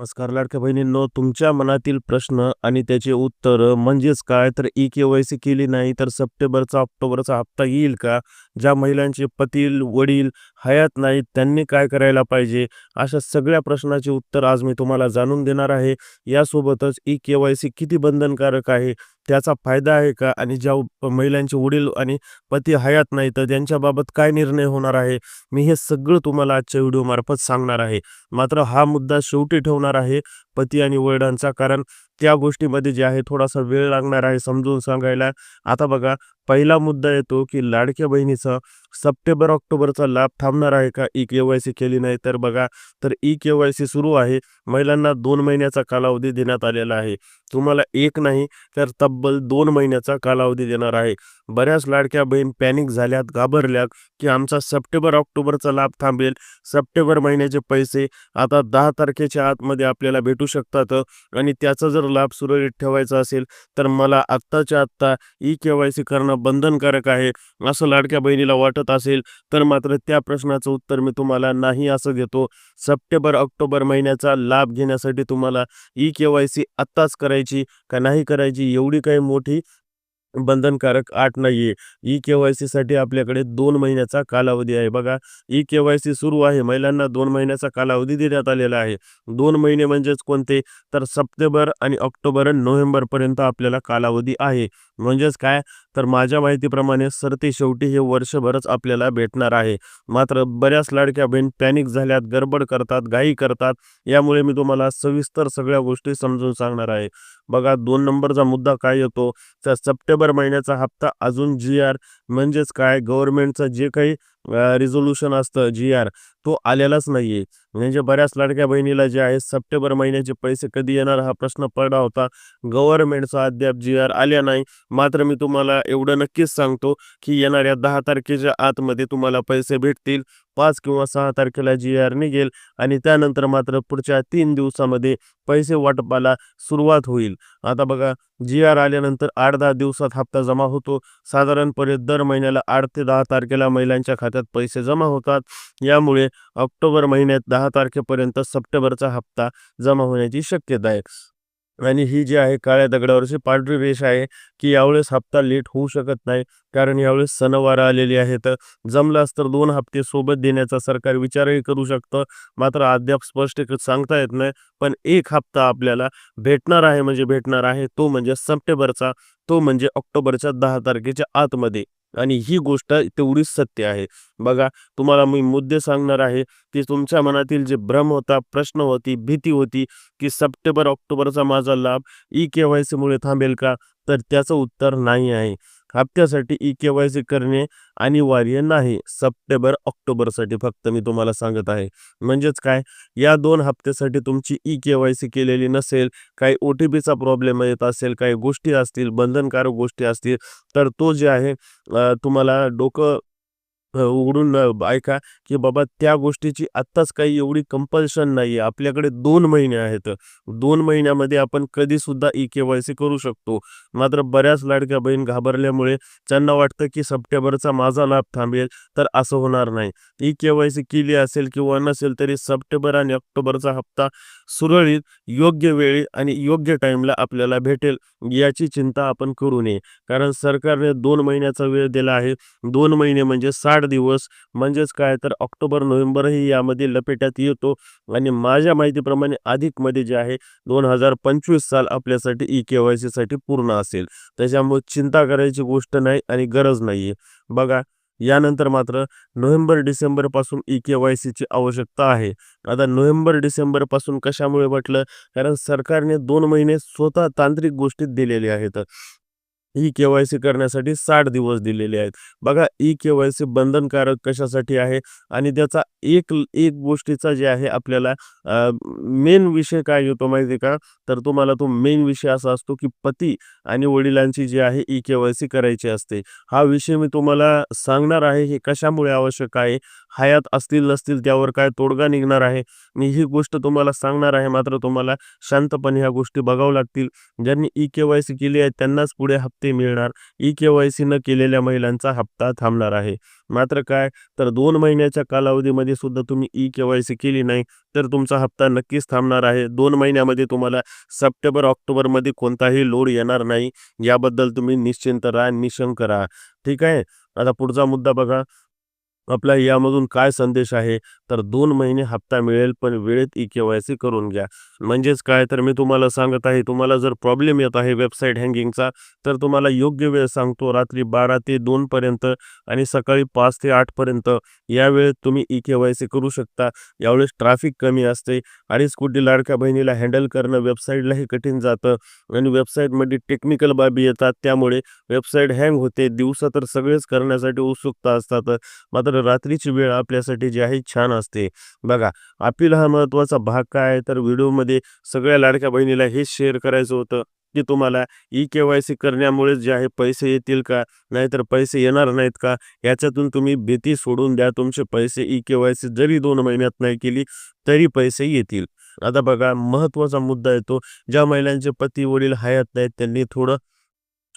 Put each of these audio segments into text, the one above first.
नमस्कार लाडक्या बहिणींनो तुमच्या मनातील प्रश्न आणि त्याचे उत्तर म्हणजेच काय? तर ई के वाय सी केली नाही तर सप्टेंबरचा ऑक्टोबरचा हप्ता येईल का? ज्या महिलांचे पती वडील हयात नाहीत त्यांनी काय करायला पाहिजे? अशा सगळ्या प्रश्नाचे उत्तर आज मी तुम्हाला जाणून देणार आहे. यासोबतच ई के वाय सी किती बंधनकारक आहे? त्याचा फायदा आहे का? आणि ज्या महिलांचे वडील आणि पती हयात नाही तर त्यांच्याबाबत काय निर्णय होणार आहे? मी हे सगळं तुम्हाला आजच्या व्हिडिओमार्फत सांगणार आहे. मात्र हा मुद्दा शेवटी ठेवणार आहे पती आणि वडिलांचा. कारण त्या गोष्टीमध्ये जे आहे थोडासा वेळ लागणार आहे समजून सांगायला. आता बघा पहिला मुद्दा येतो की लाडक्या बहिणीचा सप्टेंबर ऑक्टोबरचा लाभ थांबणार आहे का? ई के वाय सी केली नाही तर बघा तर ई के वाय सी सुरू आहे. महिलांना दोन महिन्याचा कालावधी देण्यात आलेला आहे. तुम्हाला एक नाही तर तब्बल दोन महिन्याचा कालावधी देणार आहे. बऱ्याच लाडक्या बहीण पॅनिक झाल्यात घाबरल्यात की आमचा सप्टेंबर ऑक्टोबरचा लाभ थांबेल. सप्टेंबर महिन्याचे पैसे आता दहा तारखेच्या आतमध्ये आपल्याला भेटू शकतात. आणि त्याचा जर लाभ सुरळीत ठेवायचा असेल तर मला आत्ताच्या आत्ता ई के वाय सी करणं बंधनकारक आहे असं लाडक्या बहिणीला वाटत असेल तर मात्र त्या प्रश्नाचं उत्तर मी तुम्हाला नाही असं देतो सप्टेंबर ऑक्टोबर महिन्याचा लाभ घेण्यासाठी तुम्हाला ई के वाय सी आत्ताच करायची का नाही करायची एवढी काही मोठी बंधनकारक आठ नाही आहे ई केवायसी साठी आपल्याकडे दोन महिन्याचा कालावधी आहे. बघा ई केवायसी सुरू आहे. महिलांना दोन महिन्याचा कालावधी देण्यात आलेला आहे. दोन महिने म्हणजेच कोणते? तर सप्टेंबर आणि ऑक्टोबर आणि नोव्हेंबरपर्यंत आपल्याला कालावधी आहे. म्हणजेच काय? तर माझ्या माहितीप्रमाणे सरते शेवटी हे वर्षभरच आपल्याला भेटणार आहे. मात्र बऱ्याच लाडक्या बहीण पॅनिक झाल्यात गडबड करतात घाई करतात यामुळे मी तुम्हाला सविस्तर सगळ्या गोष्टी समजून सांगणार आहे. बघा दोन नंबरचा मुद्दा काय येतो? तर सप्टेंबर महिन्याचा हप्ता अजून जी आर म्हणजेच काय? गव्हर्नमेंटचं जे काही रिझोल्युशन असतं जी आर तो आलेलाच नाही आहे म्हणजे बऱ्याच लाडक्या बहिणीला जे आहे सप्टेंबर महिन्याचे पैसे कधी येणार हा प्रश्न पडला होता. गव्हर्नमेंटचा अद्याप जी आर आल्या नाही. मात्र मी तुम्हाला एवढं नक्कीच सांगतो की येणाऱ्या दहा तारखेच्या आतमध्ये तुम्हाला पैसे भेटतील. पाच किंवा सहा तारखेला जी आर निघेल आणि त्यानंतर मात्र पुढच्या तीन दिवसामध्ये पैसे वाटपाला सुरुवात होईल. आता बघा जी आर आल्यानंतर आठ दहा दिवसात हप्ता जमा होतो. साधारणपणे दर महिन्याला आठ ते दहा तारखेला महिलांच्या खात्यात पैसे जमा होतात. यामुळे ऑक्टोबर महिन्यात दहा तारखेपर्यंत सप्टेंबरचा हप्ता जमा होण्याची शक्यता आहे. आणि ही जी आहे काळ्या दगडावरची पांढरी रेष आहे की यावेळेस हप्ता लेट होऊ शकत नाही कारण यावेळेस सणवार आलेली आहेत. जमलास तर दोन हप्ते सोबत देण्याचा सरकार विचारही करू शकतं. मात्र अद्याप स्पष्ट सांगता येत नाही पण एक हप्ता आपल्याला भेटणार आहे म्हणजे भेटणार आहे तो म्हणजे सप्टेंबरचा तो म्हणजे ऑक्टोबरच्या दहा तारखेच्या आतमध्ये. आणि ही गोष्ट तेवढीच सत्य आहे. बघा तुम्हाला मी मुद्दे सांगणार आहे की तुमच्या मनातील जे भ्रम होता प्रश्न होती भीती होती की सप्टेंबर ऑक्टोबरचा माझा लाभ ई के वाय सीमुळे थांबेल का? तर त्याचं उत्तर नाही आहे. हप्त्यासाठी ई के वाय सी करणे अनिवार्य नाही. सप्टेंबर ऑक्टोबरसाठी फक्त मी तुम्हाला सांगत आहे. म्हणजेच काय? या दोन हप्त्यासाठी तुमची ई के वाय सी केलेली नसेल काही ओ टी पीचा प्रॉब्लेम येत असेल काही गोष्टी असतील बंधनकारक गोष्टी असतील तर तो जे आहे तुम्हाला डोकं उघडून ऐका की बाबा त्या गोष्टीची आत्ताच काही एवढी कंपल्शन नाही आहे आपल्याकडे दोन महिने आहेत. दोन महिन्यामध्ये आपण कधीसुद्धा ई के वाय सी करू शकतो. मात्र बऱ्याच लाडक्या बहीण घाबरल्यामुळे त्यांना वाटतं की सप्टेंबरचा माझा लाभ थांबेल तर असं होणार नाही. ई के वाय सी केली असेल किंवा नसेल तरी सप्टेंबर आणि ऑक्टोबरचा हप्ता सुरळीत योग्य वेळी आणि योग्य टाईमला आपल्याला भेटेल याची चिंता आपण करू नये. कारण सरकारने दोन महिन्याचा वेळ दिला आहे. दोन महिने म्हणजे साठ दिवस म्हणजेच काय तर ऑक्टोबर नोव्हेंबरही यामध्ये लपेट्यात येतो. आणि माझ्या माहितीप्रमाणे अधिकमध्ये जे आहे दोन हजार पंचवीस साल आपल्यासाठी ई के वाय सीसाठी पूर्ण असेल. त्याच्यामुळे चिंता करायची गोष्ट नाही आणि गरज नाही बघा यानंतर मात्र नोव्हेंबर डिसेंबरपासून ई के वाय सीची आवश्यकता आहे. आता नोव्हेंबर डिसेंबरपासून कशामुळे म्हटलं कारण सरकारने दोन महिने स्वतः तांत्रिक गोष्टीत दिलेले आहेत. ई केवायसी करण्यासाठी साठ दिवस दिलेले आहेत. बघा ई केवायसी बंधनकारक कशासाठी आहे? आणि त्याचा एक एक गोष्टीचा जे आहे आपल्याला मेन विषय काय येतो माहिती आहे का? तर तुम्हाला तो मेन विषय असा असतो की पती आणि वडिलांची जी आहे ई केवायसी करायची असते. हा विषय मी तुम्हाला सांगणार आहे हे कशामुळे आवश्यक आहे? हयात असतील नसतील त्यावर काय तोडगा निघणार आहे? मी ही गोष्ट तुम्हाला सांगणार आहे मात्र तुम्हाला शांतपणे ह्या गोष्टी बघावं लागतील. ज्यांनी ई केवायसी केली आहे त्यांनाच पुढे ते मिळणार. ई के वाय सी न केलेल्या महिलांचा हप्ता थांबणार आहे. मात्र काय? तर दोन महिन्याच्या कालावधीमध्ये सुद्धा तुम्ही ई के वाय सी केली नाही तर तुमचा हप्ता नक्कीच थांबणार आहे. दोन महिन्यामध्ये तुम्हाला सप्टेंबर ऑक्टोबरमध्ये कोणताही लोड येणार नाही. याबद्दल तुम्ही निश्चिंत राहा निशंक राहा. ठीक आहे? आता पुढचा मुद्दा बघा. आपला यामधून काय संदेश आहे? तर दोन महिने हप्ता मिळेल पण वेळेत ई के वाय सी करून घ्या. म्हणजेच काय? तर मी तुम्हाला सांगत आहे तुम्हाला जर प्रॉब्लेम येत आहे वेबसाईट हँगिंगचा तर तुम्हाला योग्य वेळ सांगतो. रात्री बारा ते दोनपर्यंत आणि सकाळी पाच ते आठपर्यंत या वेळेत तुम्ही ई के वाय सी करू शकता. यावेळेस ट्रॅफिक कमी असते आणि स्कूटी लाडक्या बहिणीला हँडल करणं वेबसाईटलाही कठीण जातं. आणि वेबसाईटमध्ये टेक्निकल बाबी येतात त्यामुळे वेबसाईट हँग होते. दिवसा तर सगळेच करण्यासाठी उत्सुकता असतात. मात्र रात्रीची वेळ आपल्यासाठी जी आहे छान असते. बघा अपील हा महत्त्वाचा भाग काय आहे? तर व्हिडिओमध्ये सगळ्या लाडक्या बहिणीला हेच शेअर करायचं होतं की तुम्हाला ई के वाय सी करण्यामुळे जे आहे पैसे येतील का? नाहीतर पैसे येणार नाहीत का? याच्यातून तुम्ही भीती सोडून द्या. तुमचे पैसे ई के वाय सी जरी दोन महिन्यात नाही केली तरी पैसे येतील. आता बघा महत्त्वाचा मुद्दा येतो. ज्या महिलांचे पती वडील हयात नाहीत त्यांनी थोडं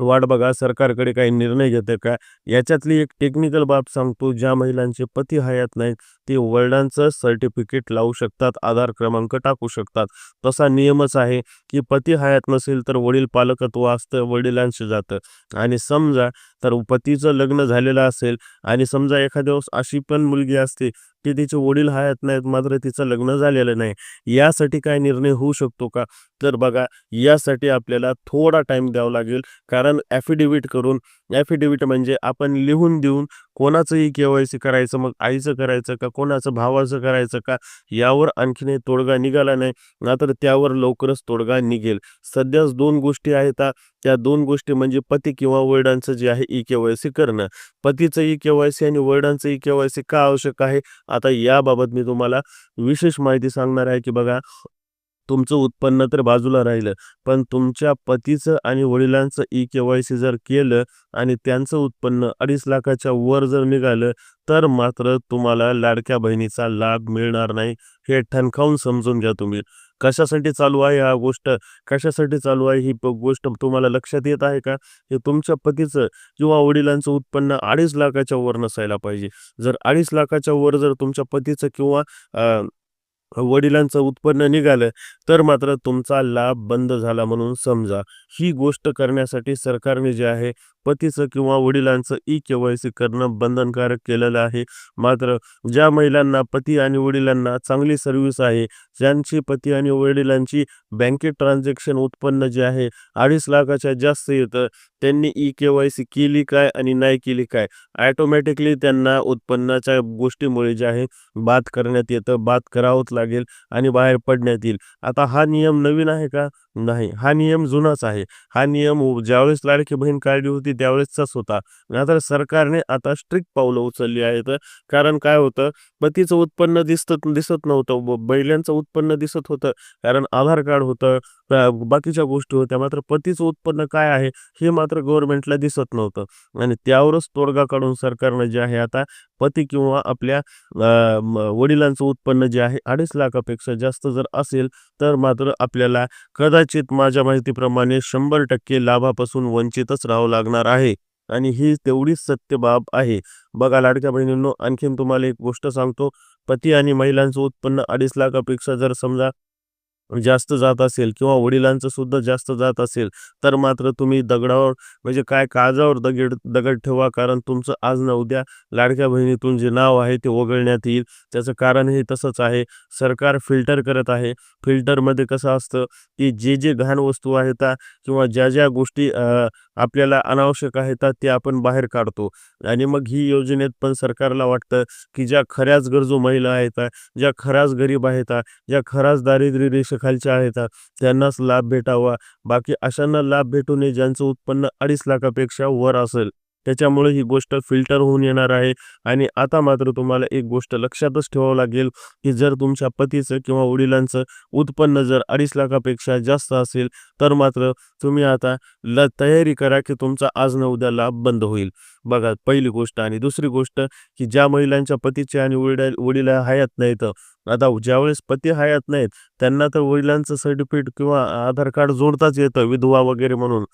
वाट बघा सरकारकडे काही निर्णय घेते का? याच्यातली एक टेक्निकल बाब सांगतो ज्या महिलांचे पती हयात नाहीत ते वडिलांचं सर्टिफिकेट लावू शकतात आधार क्रमांक टाकू शकतात. तसा नियमच आहे की पती हयात नसेल तर वडील पालकत्व असतं वडिलांशी जातं. आणि समजा तर पतीचं लग्न झालेलं असेल आणि समजा एखाद्या वेळेस अशी पण मुलगी असते की तिचे वडील हयात नाहीत मात्र तिचं लग्न झालेलं नाही. यासाठी काय निर्णय होऊ शकतो का? तर बघा यासाठी आपल्याला थोडा टाइम द्यावा लागेल. कारण ॲफिडेविट करून ॲफिडेविट म्हणजे आपण लिहून देऊन कोणाचंही के वाय सी करायचं मग आईचं करायचं का कोणाचं भावाचं करायचं का यावर आणखीन तोडगा निघाला नाही. मात्र त्यावर लवकरच तोडगा निघेल. सध्याच दोन गोष्टी आहेत त्या दोन गोष्टी म्हणजे पती किंवा वडिलांचं जे आहे ई के वाय सी करणं. पतीचं ई के वाय सी आणि वडिलांचं ई के वाय सी का आवश्यक आहे? आता याबाबत मी तुम्हाला विशेष माहिती सांगणार आहे की बघा तुमचं उत्पन्न तर बाजूला राहिलं पण तुमच्या पतीचं आणि वडिलांचं ई के वाय सी जर केलं आणि त्यांचं उत्पन्न अडीच लाखाच्या वर जर निघालं तर मात्र तुम्हाला लाडक्या बहिणीचा लाभ मिळणार नाही. हे ठणकावून समजून घ्या तुम्ही. कशासाठी चालू आहे हा गोष्ट? कशासाठी चालू आहे ही गोष्ट तुम्हाला लक्षात येत आहे का? हे तुमच्या पतीचं किंवा वडिलांचं उत्पन्न अडीच लाखाच्या वर नसायला पाहिजे. जर अडीच लाखाच्या वर जर तुमच्या पतीचं किंवा वडिलांचं उत्पन्न निघालं तर मात्र तुमचा लाभ बंद झाला म्हणून समजा. ही गोष्ट करण्यासाठी सरकारने जे आहे पतीचं किंवा वडिलांचं ई के वाय सी करणं बंधनकारक केलेलं आहे. मात्र ज्या महिलांना पती आणि वडिलांना चांगली सर्व्हिस आहे ज्यांची पती आणि वडिलांची बँकेत ट्रान्झॅक्शन उत्पन्न जे आहे अडीच लाखाच्या जास्त येतं त्यांनी ई के वाय सी केली काय आणि नाही केली काय? ॲटोमॅटिकली त्यांना उत्पन्नाच्या गोष्टीमुळे जे आहे बाद करण्यात येतं बाद करावंच लागेल आणि बाहेर पडण्यात येईल. आता हा नियम नवीन आहे का? नाही. हा नियम जुनाच आहे. हा नियम ज्यावेळेस लाडकी बहीण काढली होती त्यावेळेसचाच होता. मात्र सरकारने आता स्ट्रिक्ट पावलं उचलली आहेत. कारण काय होतं? पतीचं उत्पन्न दिसत दिसत नव्हतं. बैलांचं उत्पन्न दिसत होतं. कारण आधार कार्ड होतं. बाकीच्या गोष्टी होत्या. मात्र पतीचं उत्पन्न काय आहे? हे मात्र गव्हर्नमेंटला दिसत नव्हतं. आणि त्यावरच तोडगा काढून सरकारनं जे आहे आता पती किंवा आपल्या वडिलांचं उत्पन्न जे आहे अडीच लाखापेक्षा जास्त जर असेल तर मात्र आपल्याला कदाचित माझ्या माहितीप्रमाणे शंभर टक्के लाभापासून वंचितच राहावं लागणार आहे. आणि ही तेवढीच सत्य बाब आहे. बघा लाडक्या बहिणींनो आणखीन तुम्हाला एक गोष्ट सांगतो. पती आणि महिलांचं उत्पन्न अडीच लाखापेक्षा जर समजा जास्त जात असेल किंवा वडिलांचं सुद्धा जास्त जात असेल तर मात्र तुम्ही दगडावर म्हणजे काय काळजावर दगड दगड ठेवा. कारण तुमचं आज ना उद्या लाडक्या बहिणीतून जे नाव आहे ते वगळण्यात येईल. त्याचं कारण हे तसंच आहे. सरकार फिल्टर करत आहे. फिल्टरमध्ये कसं असतं की जे जे घाण वस्तू आहेत किंवा ज्या ज्या गोष्टी आपल्याला अनावश्यक आहेत ते आपण बाहेर काढतो. आणि मग ही योजनेत पण सरकारला वाटतं की ज्या खऱ्याच गरजू महिला आहेत ज्या खऱ्याच गरीब आहेत ज्या खऱ्याच दारिद्र्य रेषेखालच्या आहेत त्यांनाच लाभ भेटावा. बाकी अशांना लाभ भेटू नये ज्यांचं उत्पन्न अडीच लाखापेक्षा वर असेल. त्याच्यामुळे ही गोष्ट फिल्टर होऊन येणार आहे. आणि आता मात्र तुम्हाला एक गोष्ट लक्षातच ठेवावं लागेल की जर तुमच्या पतीचं किंवा वडिलांचं उत्पन्न जर अडीच लाखापेक्षा जास्त असेल तर मात्र तुम्ही आता ल तयारी करा की तुमचा आज न उद्या लाभ बंद होईल. बघा पहिली गोष्ट आणि दुसरी गोष्ट की ज्या महिलांच्या पतीचे आणि वडील वडिला हयात नाहीत आता ज्यावेळेस पती हयात नाहीत त्यांना तर वडिलांचं सर्टिफिकेट किंवा आधार कार्ड जोडताच येतं विधवा वगैरे म्हणून.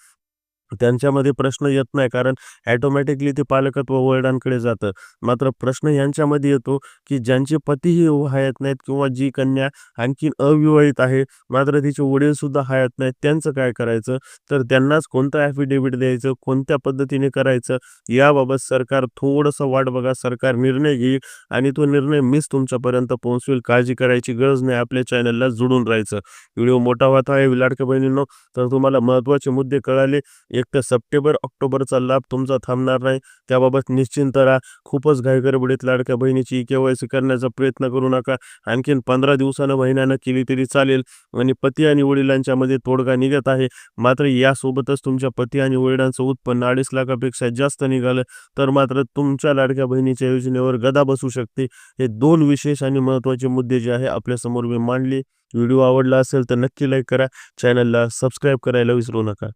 त्यांच्यामध्ये प्रश्न येत नाही. कारण ॲटोमॅटिकली ते पालकत्व वडिलांकडे जातं. मात्र प्रश्न यांच्यामध्ये येतो की ज्यांचे पतीही हयात नाहीत किंवा जी कन्या आणखीन अविवाहित आहे मात्र तिचे वडीलसुद्धा हयात नाहीत त्यांचं काय करायचं? तर त्यांनाच कोणतं ॲफिडेविट द्यायचं? कोणत्या पद्धतीने करायचं? याबाबत सरकार थोडंसं वाट बघा. सरकार निर्णय घेईल आणि तो निर्णय मीच तुमच्यापर्यंत पोहोचवेल. काळजी करायची गरज नाही. आपल्या चॅनलला जुडून राहायचं. व्हिडिओ मोठा होता आहे लाडक्या बहिणींनो तर तुम्हाला महत्त्वाचे मुद्दे कळाले. एक तर सप्टेंबर ऑक्टोबरचा लाभ तुमचा थांबणार नाही. त्याबाबत निश्चिंत राहा. खूपच घाईगडबडीत लाडक्या बहिणीची के करण्याचा प्रयत्न करू नका. आणखीन पंधरा दिवसानं महिन्यानं केली तरी चालेल आणि पती आणि वडिलांच्यामध्ये तोडगा निघत आहे. मात्र यासोबतच तुमच्या पती आणि वडिलांचं उत्पन्न अडीच लाखापेक्षा जास्त निघालं तर मात्र तुमच्या लाडक्या बहिणीच्या योजनेवर गदा बसू शकते. हे दोन विशेष आणि महत्त्वाचे मुद्दे जे आहे आपल्यासमोर मी मांडले. व्हिडिओ आवडला असेल तर नक्की लाईक करा. चॅनलला सबस्क्राईब करायला विसरू नका.